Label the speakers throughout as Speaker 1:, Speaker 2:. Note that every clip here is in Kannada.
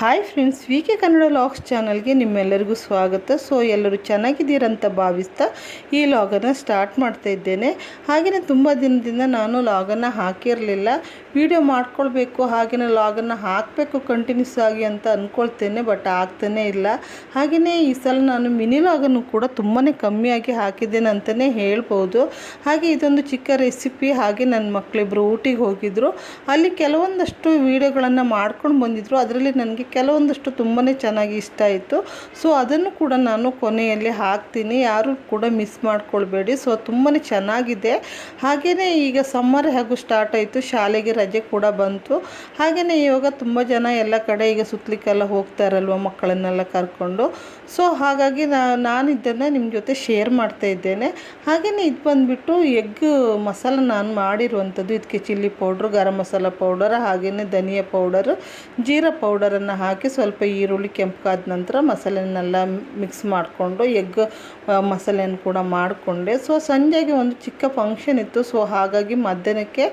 Speaker 1: Hi friends V K Kannada logs ಚಾನಲ್ಗೆ ನಿಮ್ಮೆಲ್ಲರಿಗೂ ಸ್ವಾಗತ. ಸೊ ಎಲ್ಲರೂ ಚೆನ್ನಾಗಿದ್ದೀರಂತ ಭಾವಿಸ್ತಾ ಈ ಲಾಗನ್ನು ಸ್ಟಾರ್ಟ್ ಮಾಡ್ತಾ ಇದ್ದೇನೆ. ಹಾಗೆಯೇ ತುಂಬ ದಿನದಿಂದ ನಾನು ಲಾಗನ್ನು ಹಾಕಿರಲಿಲ್ಲ. ವಿಡಿಯೋ ಮಾಡ್ಕೊಳ್ಬೇಕು ಹಾಗೆಯೇ ಲಾಗನ್ನು ಹಾಕಬೇಕು ಕಂಟಿನ್ಯೂಸ್ ಆಗಿ ಅಂತ ಅಂದ್ಕೊಳ್ತೇನೆ ಬಟ್ ಆಗ್ತಾನೇ ಇಲ್ಲ. ಹಾಗೆಯೇ ಈ ಸಲ ನಾನು ಮಿನಿ ಲಾಗನ್ನು ಕೂಡ ತುಂಬಾ ಕಮ್ಮಿಯಾಗಿ ಹಾಕಿದ್ದೇನೆ ಅಂತಲೇ ಹೇಳ್ಬೋದು. ಹಾಗೆ ಇದೊಂದು ಚಿಕ್ಕ ರೆಸಿಪಿ ಹಾಗೆ ನನ್ನ ಮಕ್ಕಳಿಬ್ಬರು ಊಟಿಗೆ ಹೋಗಿದ್ರು. ಅಲ್ಲಿ ಕೆಲವೊಂದಷ್ಟು ವೀಡಿಯೋಗಳನ್ನು ಮಾಡ್ಕೊಂಡು ಬಂದಿದ್ರು. ಅದರಲ್ಲಿ ನನಗೆ ಕೆಲವೊಂದಷ್ಟು ತುಂಬಾ ಚೆನ್ನಾಗಿ ಇಷ್ಟ ಆಯಿತು. ಸೊ ಅದನ್ನು ಕೂಡ ನಾನು ಕೊನೆಯಲ್ಲಿ ಹಾಕ್ತೀನಿ. ಯಾರು ಕೂಡ ಮಿಸ್ ಮಾಡ್ಕೊಳ್ಬೇಡಿ. ಸೊ ತುಂಬಾ ಚೆನ್ನಾಗಿದೆ. ಹಾಗೆಯೇ ಈಗ ಸಮ್ಮರ್ ಹಾಗೂ ಸ್ಟಾರ್ಟ್ ಆಯಿತು. ಶಾಲೆಗೆ ರಜೆ ಕೂಡ ಬಂತು. ಹಾಗೆಯೇ ಇವಾಗ ತುಂಬ ಜನ ಎಲ್ಲ ಕಡೆ ಈಗ ಸುತ್ತಲಿಕ್ಕೆಲ್ಲ ಹೋಗ್ತಾರಲ್ವ ಮಕ್ಕಳನ್ನೆಲ್ಲ ಕರ್ಕೊಂಡು? ಸೊ ಹಾಗಾಗಿ ನಾನು ಇದನ್ನು ನಿಮ್ಮ ಜೊತೆ ಶೇರ್ ಮಾಡ್ತಾ ಇದ್ದೇನೆ. ಹಾಗೆಯೇ ಇದು ಬಂದುಬಿಟ್ಟು ಎಗ್ ಮಸಾಲ ನಾನು ಮಾಡಿರುವಂಥದ್ದು. ಇದಕ್ಕೆ chilli powder garam masala powder ಹಾಗೆಯೇ ಧನಿಯಾ ಪೌಡರ್ ಜೀರಾ ಪೌಡರನ್ನು ಹಾಕಿ ಸ್ವಲ್ಪ ಈರುಳ್ಳಿ ಕೆಂಪಗಾದ ನಂತರ ಮಸಾಲೆನೆಲ್ಲ ಮಿಕ್ಸ್ ಮಾಡಿಕೊಂಡು ಎಗ್ ಮಸಾಲೆಯನ್ನು ಕೂಡ ಮಾಡಿಕೊಂಡೆ. ಸೊ ಸಂಜೆಗೆ ಒಂದು ಚಿಕ್ಕ ಫಂಕ್ಷನ್ ಇತ್ತು. ಸೊ ಹಾಗಾಗಿ ಮಧ್ಯಾಹ್ನಕ್ಕೆ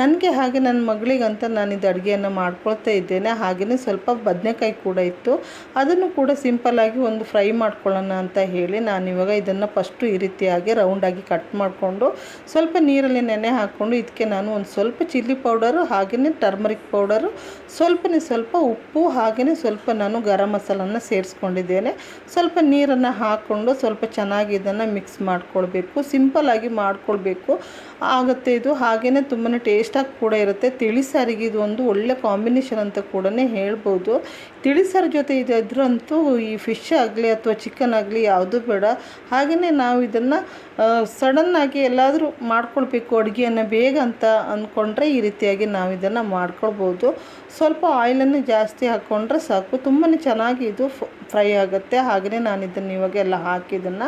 Speaker 1: ನನಗೆ ಹಾಗೆ ನನ್ನ ಮಗಳಿಗಂತ ನಾನು ಇದು ಅಡುಗೆಯನ್ನು ಮಾಡ್ಕೊಳ್ತಾ ಇದ್ದೇನೆ. ಹಾಗೆಯೇ ಸ್ವಲ್ಪ ಬದನೆಕಾಯಿ ಕೂಡ ಇತ್ತು. ಅದನ್ನು ಕೂಡ ಸಿಂಪಲ್ಲಾಗಿ ಒಂದು ಫ್ರೈ ಮಾಡ್ಕೊಳ್ಳೋಣ ಅಂತ ಹೇಳಿ ನಾನು ಇವಾಗ ಇದನ್ನು ಫಸ್ಟು ಈ ರೀತಿಯಾಗಿ ರೌಂಡಾಗಿ ಕಟ್ ಮಾಡಿಕೊಂಡು ಸ್ವಲ್ಪ ನೀರಲ್ಲಿ ನೆನೆ ಹಾಕ್ಕೊಂಡು ಇದಕ್ಕೆ ನಾನು ಒಂದು ಸ್ವಲ್ಪ ಚಿಲ್ಲಿ ಪೌಡರು ಹಾಗೆಯೇ ಟರ್ಮರಿಕ್ ಪೌಡರು ಸ್ವಲ್ಪನೇ ಸ್ವಲ್ಪ ಉಪ್ಪು ಹಾಗೆಯೇ ಸ್ವಲ್ಪ ನಾನು ಗರಂ ಮಸಾಲನ್ನು ಸೇರಿಸ್ಕೊಂಡಿದ್ದೇನೆ. ಸ್ವಲ್ಪ ನೀರನ್ನು ಹಾಕ್ಕೊಂಡು ಸ್ವಲ್ಪ ಚೆನ್ನಾಗಿ ಇದನ್ನು ಮಿಕ್ಸ್ ಮಾಡ್ಕೊಳ್ಬೇಕು. ಸಿಂಪಲ್ಲಾಗಿ ಮಾಡ್ಕೊಳ್ಬೇಕು. ಆಗುತ್ತೆ ಇದು. ಹಾಗೆಯೇ ತುಂಬಾ ಟೇಸ್ಟಾಗಿ ಕೂಡ ಇರುತ್ತೆ. ತಿಳಿಸಾರಿಗೆ ಇದು ಒಂದು ಒಳ್ಳೆ ಕಾಂಬಿನೇಷನ್ ಅಂತ ಕೂಡ ಹೇಳ್ಬೋದು. ತಿಳಿಸಾರು ಜೊತೆ ಇದ್ರಂತೂ ಈ ಫಿಶ್ ಆಗಲಿ ಅಥವಾ ಚಿಕನ್ ಆಗಲಿ ಯಾವುದು ಬೇಡ. ಹಾಗೆಯೇ ನಾವು ಇದನ್ನು ಸಡನ್ನಾಗಿ ಎಲ್ಲಾದರೂ ಮಾಡ್ಕೊಳ್ಬೇಕು. ಅಡುಗೆಯನ್ನು ಬೇಗ ಅಂತ ಅಂದ್ಕೊಂಡ್ರೆ ಈ ರೀತಿಯಾಗಿ ನಾವು ಇದನ್ನು ಮಾಡ್ಕೊಳ್ಬೋದು. ಸ್ವಲ್ಪ ಆಯಿಲನ್ನು ಜಾಸ್ತಿ ಹಾಕ್ಕೊಂಡ್ರೆ ಸಾಕು. ತುಂಬಾ ಚೆನ್ನಾಗಿ ಇದು ಫ್ರೈ ಆಗುತ್ತೆ. ಹಾಗೆಯೇ ನಾನು ಇದನ್ನು ಇವಾಗ ಎಲ್ಲ ಹಾಕಿದ್ದನ್ನು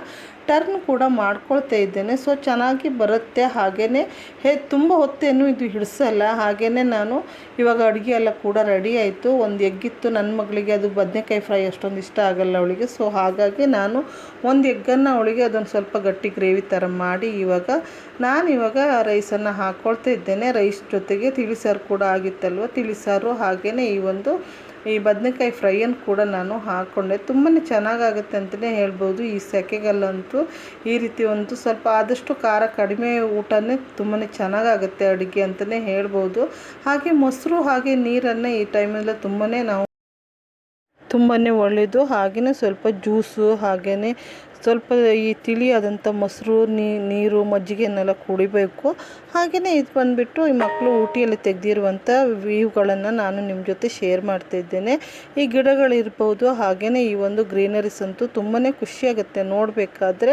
Speaker 1: ಟರ್ನ್ ಕೂಡ ಮಾಡ್ಕೊಳ್ತಾ ಇದ್ದೇನೆ. ಸೊ, ಚೆನ್ನಾಗಿ ಬರುತ್ತೆ. ಹಾಗೆಯೇ ಹೇ, ತುಂಬ ಹೊತ್ತೇನು ಇದು ಹಿಡಿಸಲ್ಲ. ಹಾಗೆಯೇ ನಾನು ಇವಾಗ ಅಡುಗೆ ಎಲ್ಲ ಕೂಡ ರೆಡಿ ಆಯಿತು. ಒಂದು ಎಗ್ಗಿತ್ತು ನನ್ನ ಮಗಳಿಗೆ ಅದು ಬದನೆಕಾಯಿ ಫ್ರೈ ಅಷ್ಟೊಂದು ಇಷ್ಟ ಆಗಲ್ಲ ಅವಳಿಗೆ. ಸೊ, ಹಾಗಾಗಿ ನಾನು ಒಂದು ಎಗ್ಗನ್ನು ಅವಳಿಗೆ ಅದೊಂದು ಸ್ವಲ್ಪ ಗಟ್ಟಿ ಗ್ರೇವಿ ಥರ ಮಾಡಿ ಇವಾಗ ನಾನು ಇವಾಗ ರೈಸನ್ನು ಹಾಕ್ಕೊಳ್ತಾ ಇದ್ದೇನೆ. ರೈಸ್ ಜೊತೆಗೆ ತಿಳಿಸಾರು ಕೂಡ ಆಗಿತ್ತಲ್ವ? ತಿಳಿಸಾರು ಹಾಗೆಯೇ ಈ ಒಂದು ಈ ಬದನೆಕಾಯಿ ಫ್ರೈಯನ್ನು ಕೂಡ ನಾನು ಹಾಕ್ಕೊಂಡೆ ತುಂಬಾ ಚೆನ್ನಾಗಾಗುತ್ತೆ ಅಂತಲೇ ಹೇಳ್ಬೋದು. ಈ ಸೆಕೆಗಲ್ಲಂತೂ ಈ ರೀತಿ ಒಂದು ಸ್ವಲ್ಪ ಆದಷ್ಟು ಖಾರ, ಕಡಿಮೆ ಊಟನೇ ತುಂಬಾ ಚೆನ್ನಾಗಾಗುತ್ತೆ ಅಡುಗೆ ಅಂತಲೇ ಹೇಳ್ಬೋದು. ಹಾಗೆ ಮೊಸರು, ಹಾಗೆ ನೀರನ್ನು ಈ ಟೈಮಲ್ಲಿ ತುಂಬಾ ನಾವು ತುಂಬಾ ಒಳ್ಳೆಯದು. ಹಾಗೆಯೇ ಸ್ವಲ್ಪ ಜ್ಯೂಸು ಹಾಗೆಯೇ ಸ್ವಲ್ಪ ಈ ತಿಳಿಯಾದಂಥ ಮೊಸರು ನೀರು ಮಜ್ಜಿಗೆನೆಲ್ಲ ಕುಡಿಬೇಕು. ಹಾಗೆಯೇ ಇದು ಬಂದುಬಿಟ್ಟು ಈ ಮಕ್ಕಳು ಊಟಿಯಲ್ಲಿ ತೆಗೆದಿರುವಂಥ ವ್ಯೂಗಳನ್ನು ನಾನು ನಿಮ್ಮ ಜೊತೆ ಶೇರ್ ಮಾಡ್ತಾಯಿದ್ದೇನೆ ಈ ಗಿಡಗಳಿರ್ಬೋದು ಹಾಗೆಯೇ ಈ ಒಂದು ಗ್ರೀನರೀಸ್ ಅಂತೂ ತುಂಬಾ ಖುಷಿಯಾಗುತ್ತೆ ನೋಡಬೇಕಾದ್ರೆ.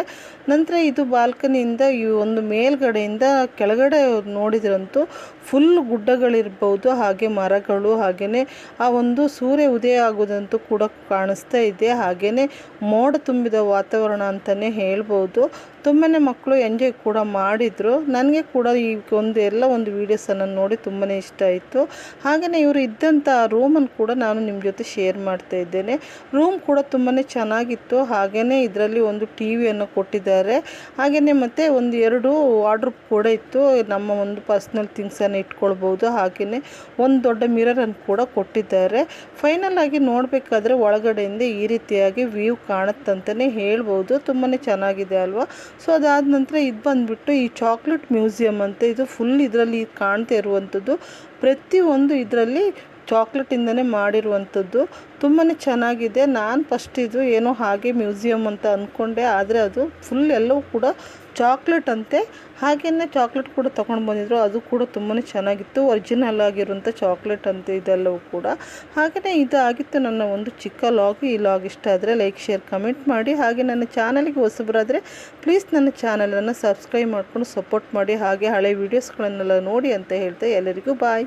Speaker 1: ನಂತರ ಇದು ಬಾಲ್ಕನಿಯಿಂದ ಈ ಒಂದು ಮೇಲ್ಗಡೆಯಿಂದ ಕೆಳಗಡೆ ನೋಡಿದ್ರಂತೂ ಫುಲ್ ಗುಡ್ಡಗಳಿರ್ಬೋದು, ಹಾಗೆ ಮರಗಳು ಹಾಗೆಯೇ ಆ ಒಂದು ಸೂರ್ಯ ಉದಯ ಆಗೋದಂತೂ ಕೂಡ ಕಾಣಿಸ್ತಾ ಇದೆ. ಹಾಗೆಯೇ ಮೋಡ ತುಂಬಿದ ವಾತಾವರಣ ಅಂತಲೇ ಹೇಳ್ಬೋದು. ತುಂಬಾ ಮಕ್ಕಳು ಎಂಜಾಯ್ ಕೂಡ ಮಾಡಿದರು. ನನಗೆ ಕೂಡ ಈ ಒಂದು ಎಲ್ಲ ಒಂದು ವೀಡಿಯೋಸನ್ನು ನೋಡಿ ತುಂಬಾ ಇಷ್ಟ ಆಯಿತು. ಹಾಗೆಯೇ ಇವರು ಇದ್ದಂಥ ರೂಮನ್ನು ಕೂಡ ನಾನು ನಿಮ್ಮ ಜೊತೆ ಶೇರ್ ಮಾಡ್ತಾ ಇದ್ದೇನೆ. ರೂಮ್ ಕೂಡ ತುಂಬಾ ಚೆನ್ನಾಗಿತ್ತು. ಹಾಗೆಯೇ ಇದರಲ್ಲಿ ಒಂದು ಟಿ ವಿಯನ್ನು ಕೊಟ್ಟಿದ್ದಾರೆ. ಹಾಗೆಯೇ ಮತ್ತು ಒಂದು ಎರಡು ವಾರ್ಡ್ರೂಪ್ ಕೂಡ ಇತ್ತು. ನಮ್ಮ ಒಂದು ಪರ್ಸ್ನಲ್ ಥಿಂಗ್ಸನ್ನು ಇಟ್ಕೊಳ್ಬೋದು. ಹಾಗೆಯೇ ಒಂದು ದೊಡ್ಡ ಮಿರರನ್ನು ಕೂಡ ಕೊಟ್ಟಿದ್ದಾರೆ. ಫೈನಲ್ ಆಗಿ ನೋಡಬೇಕಾದ್ರೆ ಒಳಗಡೆಯಿಂದ ಈ ರೀತಿಯಾಗಿ ವ್ಯೂ ಕಾಣುತ್ತಂತಲೇ ಹೇಳ್ಬೋದು. ತುಂಬಾ ಚೆನ್ನಾಗಿದೆ ಅಲ್ವಾ? ಸೊ ಅದಾದ ನಂತರ ಇದು ಬಂದುಬಿಟ್ಟು ಈ ಚಾಕ್ಲೇಟ್ ಮ್ಯೂಸಿಯಮ್ ಅಂತ, ಇದು ಫುಲ್ ಇದರಲ್ಲಿ ಕಾಣ್ತಾ ಇರುವಂಥದ್ದು ಪ್ರತಿಯೊಂದು ಇದರಲ್ಲಿ ಚಾಕ್ಲೇಟಿಂದನೇ ಮಾಡಿರುವಂಥದ್ದು. ತುಂಬಾ ಚೆನ್ನಾಗಿದೆ. ನಾನು ಫಸ್ಟ್ ಇದು ಏನೋ ಹಾಗೆ ಮ್ಯೂಸಿಯಮ್ ಅಂತ ಅಂದ್ಕೊಂಡೆ ಆದರೆ ಅದು ಫುಲ್ ಎಲ್ಲವೂ ಕೂಡ ಚಾಕ್ಲೇಟ್ ಅಂತೆ. ಹಾಗೆಯೇ ಚಾಕ್ಲೇಟ್ ಕೂಡ ತೊಗೊಂಡು ಬಂದಿದ್ರು. ಅದು ಕೂಡ ತುಂಬಾ ಚೆನ್ನಾಗಿತ್ತು. ಒರಿಜಿನಲ್ ಆಗಿರುವಂಥ ಚಾಕ್ಲೇಟ್ ಅಂತ ಇದೆಲ್ಲವೂ ಕೂಡ. ಹಾಗೆಯೇ ಇದು ಆಗಿತ್ತು ನನ್ನ ಒಂದು ಚಿಕ್ಕ ಲಾಗ್ ಈ ಲಾಗ್ ಇಷ್ಟ ಆದರೆ ಲೈಕ್ ಶೇರ್ ಕಮೆಂಟ್ ಮಾಡಿ. ಹಾಗೆ ನನ್ನ ಚಾನಲ್ಗೆ ಹೊಸಬರಾದರೆ ಪ್ಲೀಸ್ ನನ್ನ ಚಾನಲನ್ನು ಸಬ್ಸ್ಕ್ರೈಬ್ ಮಾಡಿಕೊಂಡು ಸಪೋರ್ಟ್ ಮಾಡಿ. ಹಾಗೆ ಹಳೆ ವೀಡಿಯೋಸ್ಗಳನ್ನೆಲ್ಲ ನೋಡಿ ಅಂತ ಹೇಳ್ತಾ ಎಲ್ಲರಿಗೂ ಬಾಯ್